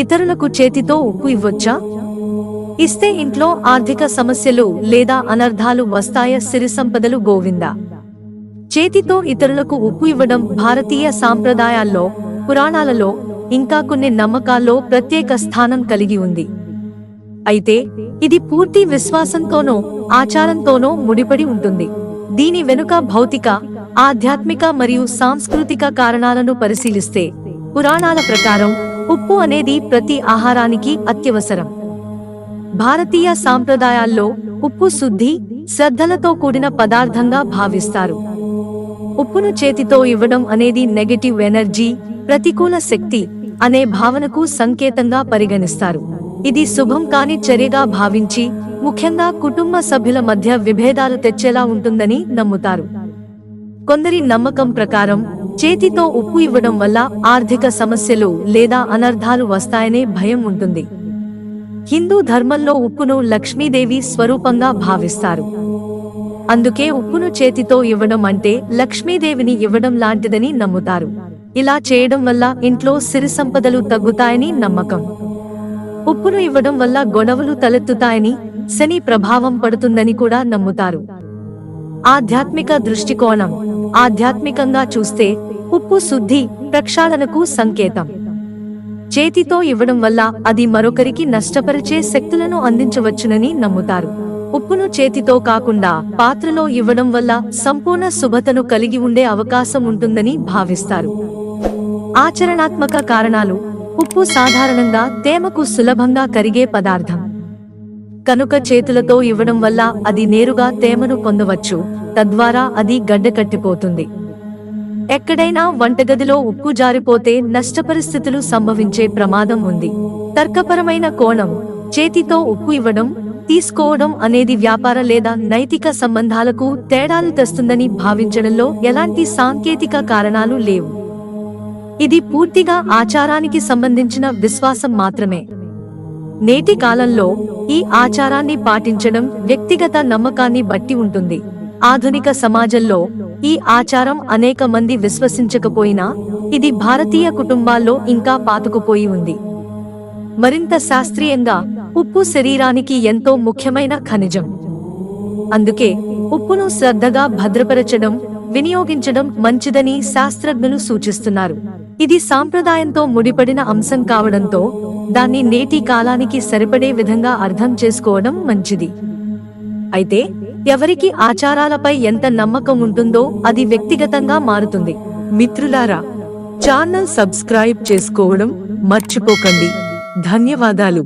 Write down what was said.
ఇతరులకు చేతితో ఉప్పు ఇవ్వొచ్చా? ఇస్తే ఇంట్లో ఆర్థిక సమస్యలు లేదా అనర్థాలు వస్తాయ సిరి సంపదలు గోవిందా? చేతితో ఇతరులకు ఉప్పు ఇవ్వడం భారతీయ సాంప్రదాయాల్లో పురాణాలలో ఇంకా కొన్ని నమ్మకాల్లో ప్రత్యేక స్థానం కలిగి ఉంది. అయితే ఇది పూర్తి విశ్వాసంతోనో ఆచారంతోనో ముడిపడి ఉంటుంది. దీని వెనుక భౌతిక ఆధ్యాత్మిక మరియు సాంస్కృతిక కారణాలను పరిశీలిస్తే పురాణాల ప్రకారం ఉప్పు అనేది ప్రతి ఆహారానికి అత్యవసరం. భారతీయ సాంప్రదాయాల్లో ఉప్పు శుద్ధి శ్రద్ధలతో కూడిన పదార్థంగా భావిస్తారు. ఉప్పును చేతితో ఇవ్వడం అనేది నెగటివ్ ఎనర్జీ ప్రతికూల శక్తి అనే భావనకు సంకేతంగా పరిగణిస్తారు. ఇది శుభం కాని చర్యగా భావించి ముఖ్యంగా కుటుంబ సభ్యుల మధ్య విభేదాలు తెచ్చేలా ఉంటుందని నమ్ముతారు. కొందరి నమ్మకం ప్రకారం చేతితో ఉప్పు ఇవ్వడం వల్ల ఆర్థిక సమస్యలు లేదా అనర్థాలు వస్తాయనే భయం ఉంటుంది. హిందూ ధర్మంలో ఉప్పును లక్ష్మీదేవి స్వరూపంగా భావిస్తారు. అందుకే ఉప్పును చేతితో ఇవ్వడం అంటే లక్ష్మీదేవిని ఇవ్వడం లాంటిదని నమ్ముతారు. ఇలా చేయడం వల్ల ఇంట్లో సిరి సంపదలు తగ్గుతాయని నమ్మకం. ఉప్పును ఇవ్వడం వల్ల గొడవలు తలెత్తుతాయని శని ప్రభావం పడుతుందని కూడా నమ్ముతారు. ఆధ్యాత్మిక దృష్టికోణం. ఆధ్యాత్మికంగా చూస్తే ఉప్పు శుద్ధి ప్రక్షాళనకు సంకేతం. చేతితో ఇవ్వడం వల్ల అది మరొకరికి నష్టపరిచే శక్తులను అందించవచ్చునని నమ్ముతారు. ఉప్పును చేతితో కాకుండా పాత్రలో ఇవ్వడం వల్ల సంపూర్ణ శుభతను కలిగి ఉండే అవకాశం ఉంటుందని భావిస్తారు. ఆచరణాత్మక కారణాలు ఉప్పు సాధారణంగా తేమకు సులభంగా కరిగే పదార్థం. కనుక చేతులతో ఇవ్వడం వల్ల అది నేరుగా తేమను పొందవచ్చు తద్వారా అది గడ్డకట్టిపోతుంది ఎక్కడైనా వంటగదిలో ఉప్పు జారిపోతే నష్టపరిస్థితులు సంభవించే ప్రమాదం ఉంది. తర్కపరమైన కోణం చేతితో ఉప్పు ఇవ్వడం తీసుకోవడం అనేది వ్యాపార లేదా నైతిక సంబంధాలకు తేడాలు తెస్తుందని భావించడంలో ఎలాంటి సాంకేతిక కారణాలు లేవు. ఇది పూర్తిగా ఆచారానికి సంబంధించిన విశ్వాసం మాత్రమే. నేటి కాలంలో ఈ ఆచారాన్ని పాటించడం వ్యక్తిగత నమ్మకాన్ని బట్టి ఉంటుంది. ఆధునిక సమాజంలో ఈ ఆచారం అనేక మంది విశ్వసించకపోయినా ఇది భారతీయ కుటుంబాల్లో ఇంకా పాతుకుపోయి ఉంది. మరింత శాస్త్రీయంగా ఉప్పు శరీరానికి ఎంతో ముఖ్యమైన ఖనిజం. అందుకే ఉప్పును శ్రద్ధగా భద్రపరచడం వినియోగించడం మంచిదని శాస్త్రజ్ఞులు సూచిస్తున్నారు. ఇది సాంప్రదాయంతో ముడిపడిన అంశం కావడంతో దాన్ని నేటి కాలానికి సరిపడే విధంగా అర్థం చేసుకోవడం మంచిది. అయితే ఎవరికి ఆచారాలపై ఎంత నమ్మకం ఉంటుందో అది వ్యక్తిగతంగా మారుతుంది. మిత్రులారా ఛానల్ సబ్స్క్రైబ్ చేసుకోవడం మర్చిపోకండి. ధన్యవాదాలు.